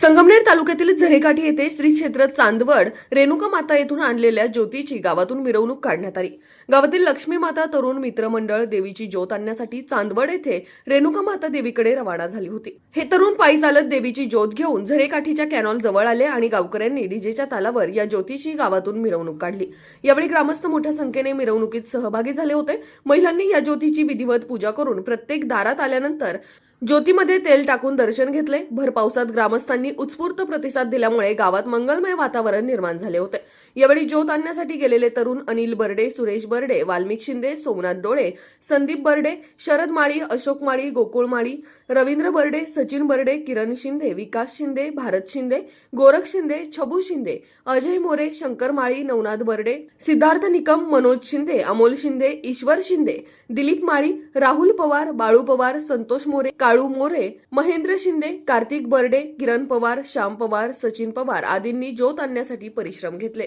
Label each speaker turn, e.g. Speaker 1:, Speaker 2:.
Speaker 1: संगमनेर तालुक्यातील झरेकाठी येथे श्री क्षेत्र चांदवड रेणुका माता येथून आणलेल्या ज्योतीची गावातून मिरवणूक काढण्यात आली. गावातील लक्ष्मी माता तरुण मित्रमंडळ देवीची ज्योत आणण्यासाठी चांदवड येथे रेणुका माता देवीकडे रवाना झाली होती. हे तरुण पायी चालत देवीची ज्योत घेऊन झरेकाठीच्या कॅनॉल जवळ आले आणि गावकऱ्यांनी डीजेच्या तालावर या ज्योतीची गावातून मिरवणूक काढली. यावेळी ग्रामस्थ मोठ्या संख्येने मिरवणुकीत सहभागी झाले होते. महिलांनी या ज्योतीची विधिवत पूजा करून प्रत्येक दारात आल्यानंतर ज्योतीमध्ये तेल टाकून दर्शन घेतले. भर पावसात ग्रामस्थांनी उत्स्फूर्त प्रतिसाद दिल्यामुळे गावात मंगलमय वातावरण निर्माण झाले होते. यावेळी ज्योत आणण्यासाठी गेलेले तरुण अनिल बर्डे सुरेश बर्डे वाल्मिक शिंदे सोमनाथ डोळे संदीप बर्डे शरद माळी अशोक माळी गोकुळ माळी रवींद्र बर्डे सचिन बर्डे किरण शिंदे विकास शिंदे भारत शिंदे गोरख शिंदे छबू शिंदे अजय मोरे शंकर माळी नवनाथ बर्डे सिद्धार्थ निकम मनोज शिंदे अमोल शिंदे ईश्वर शिंदे दिलीप माळी राहुल पवार बाळू पवार संतोष मोरे काळू मोरे महेंद्र शिंदे कार्तिक बर्डे किरण पवार श्याम पवार सचिन पवार आदींनी ज्योत आणण्यासाठी परिश्रम घेतले.